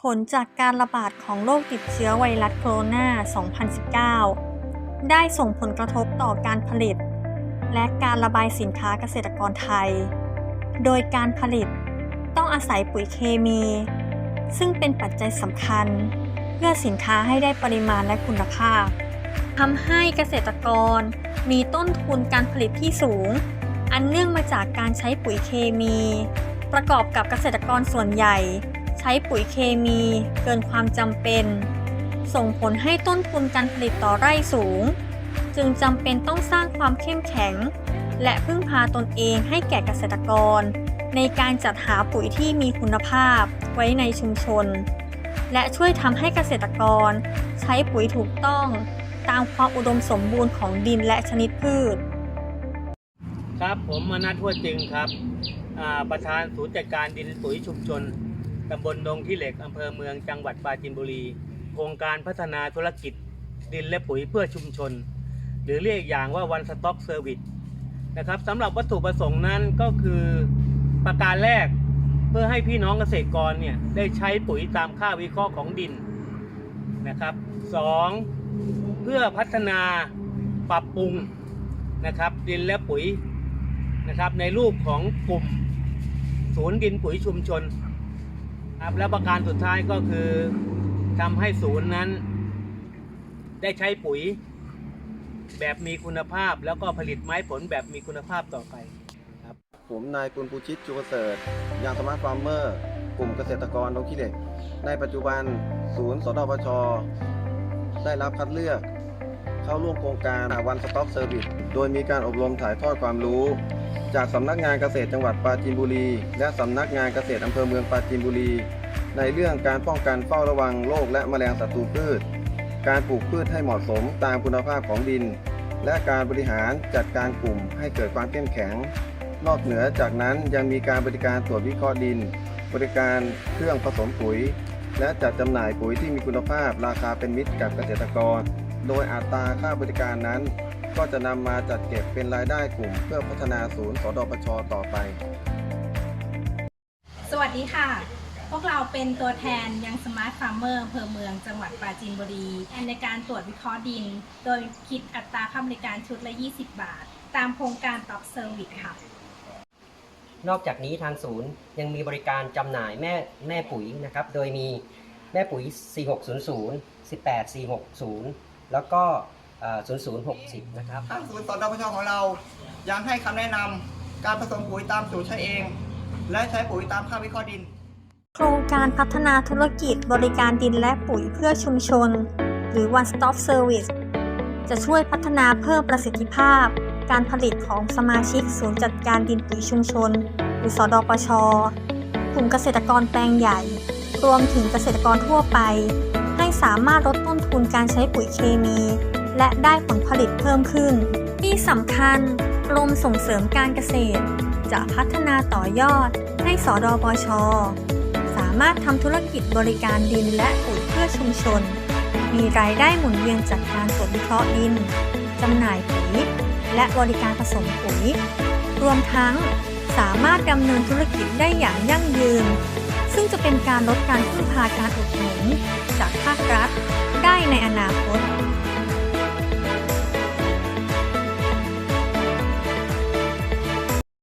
ผลจากการระบาดของโรคติดเชื้อไวรัสโคโรนา 2019 ได้ส่งผลกระทบต่อการผลิต และการระบายสินค้าเกษตรกรไทย โดยการผลิตต้องอาศัยปุ๋ยเคมี ซึ่งเป็นปัจจัยสำคัญ เพื่อสินค้าให้ได้ปริมาณและคุณภาพทำให้เกษตรกรมีต้นทุนการผลิตที่สูง อันเนื่องมาจากการใช้ปุ๋ยเคมี ประกอบกับเกษตรกรส่วนใหญ่ ช้ปุ๋ยเคมีเกินความจำเป็น ส่งผลให้ต้นทุนการผลิตต่อไร่สูง จึงจำเป็นต้องสร้างความเข้มแข็ง และพึ่งพาตนเองให้แก่เกษตรกร ในการจัดหาปุ๋ยที่มีคุณภาพไว้ในชุมชน และช่วยทำให้เกษตรกร ใช้ปุ๋ยถูกต้องตามความอุดมสมบูรณ์ของดินและชนิดพืช ครับผมมนัททั่วจึงครับประธานศูนย์จัดการดินปุ๋ยชุมชน ตำบลดงที่เหล็กอำเภอเมืองจังหวัดปราจีนบุรี โครงการพัฒนาธุรกิจดินและปุ๋ยเพื่อชุมชน หรือเรียกอย่างว่า One Stop Service นะครับสำหรับวัตถุประสงค์นั้นก็คือประการแรกเพื่อให้พี่น้องเกษตรกรเนี่ยได้ใช้ปุ๋ยตามค่าวิเคราะห์ของดินนะครับสองเพื่อพัฒนาปรับปรุงนะครับดินและปุ๋ยนะครับในรูปของกลุ่ม ศูนย์ดินปุ๋ยชุมชน ครับและประการสุดท้ายก็คือทำให้ศูนย์นั้น ได้ใช้ปุ๋ย แบบมีคุณภาพ แล้วก็ผลิตไม้ผลแบบมีคุณภาพต่อไปครับผมนายปุณปูชิตจูประเสริฐยางสมาร์ทฟาร์มเมอร์ กลุ่มเกษตรกรดงขี้เหล็ก ในปัจจุบันศูนย์สดปชได้รับคัดเลือก เข้าร่วมโครงการ One Stop Service โดยมีการอบรมถ่ายทอดความรู้ จากสำนักงานเกษตรจังหวัดปราจีนบุรี และสำนักงานเกษตรอำเภอเมืองปราจีนบุรี ในเรื่องการป้องกันเฝ้าระวังโรคและแมลงศัตรูพืช การปลูกพืชให้เหมาะสมตามคุณภาพของดิน และการบริหารจัดการกลุ่มให้เกิดความเข้มแข็ง นอกเหนือจากนั้นยังมีการบริการตรวจวิเคราะห์ดิน บริการเครื่องผสมปุ๋ยและจัดจำหน่ายปุ๋ยที่มีคุณภาพราคาเป็นมิตรกับเกษตรกร โดยอัตราค่าบริการนั้น ก็จะนำมาจัดเก็บเป็นรายได้กลุ่ม เพื่อพัฒนาศูนย์สดปชต่อไป สวัสดีค่ะ พวกเราเป็นตัวแทนยังสมาร์ทฟาร์มเมอร์อำเภอเมืองจังหวัดปราจีนบุรีในการตรวจวิเคราะห์ดิน โดยคิดอัตราค่าบริการชุดละ 20 บาท ตามโครงการตอบเซอร์วิสค่ะนอกจากนี้ทางศูนย์ยังมีบริการจำหน่ายแม่แม่ปุ๋ยนะครับ โดยมีแม่ปุ๋ย 4600 18460 แล้วก็เอ่อ0060นะครับทางศูนย์สอนปชของเรายังให้คำแนะนำการผสมปุ๋ยตามสูตรใช้เอง และใช้ปุ๋ยตามค่าวิเคราะห์ดิน โครงการพัฒนาธุรกิจบริการดินและปุ๋ยเพื่อชุมชน หรือ One Stop Service จะช่วยพัฒนาเพิ่มประสิทธิภาพ การผลิตของสมาชิกศูนย์จัดการดินปุ๋ยชุมชน หรือสอดปชกลุ่มเกษตรกรแปลงใหญ่ รวมถึงเกษตรกรทั่วไปให้ สามารถลดต้นทุนการใช้ปุ๋ยเคมี และได้ผลผลิตเพิ่มขึ้น ที่สำคัญกรมส่งเสริมการเกษตร จะพัฒนาต่อยอดให้สอดปชสามารถทำธุรกิจบริการดินและปุ๋ยเพื่อชุมชน มีรายได้หมุนเวียนจากการตรวจวิเคราะห์ดินจำหน่ายปุ๋ยและบริการผสมปุ๋ย รวมทั้งสามารถดำเนินธุรกิจได้อย่างยั่งยืน ซึ่งจะเป็นการลดการพึ่งพาการอุดหนุนจากภาครัฐ ได้ในอนาคต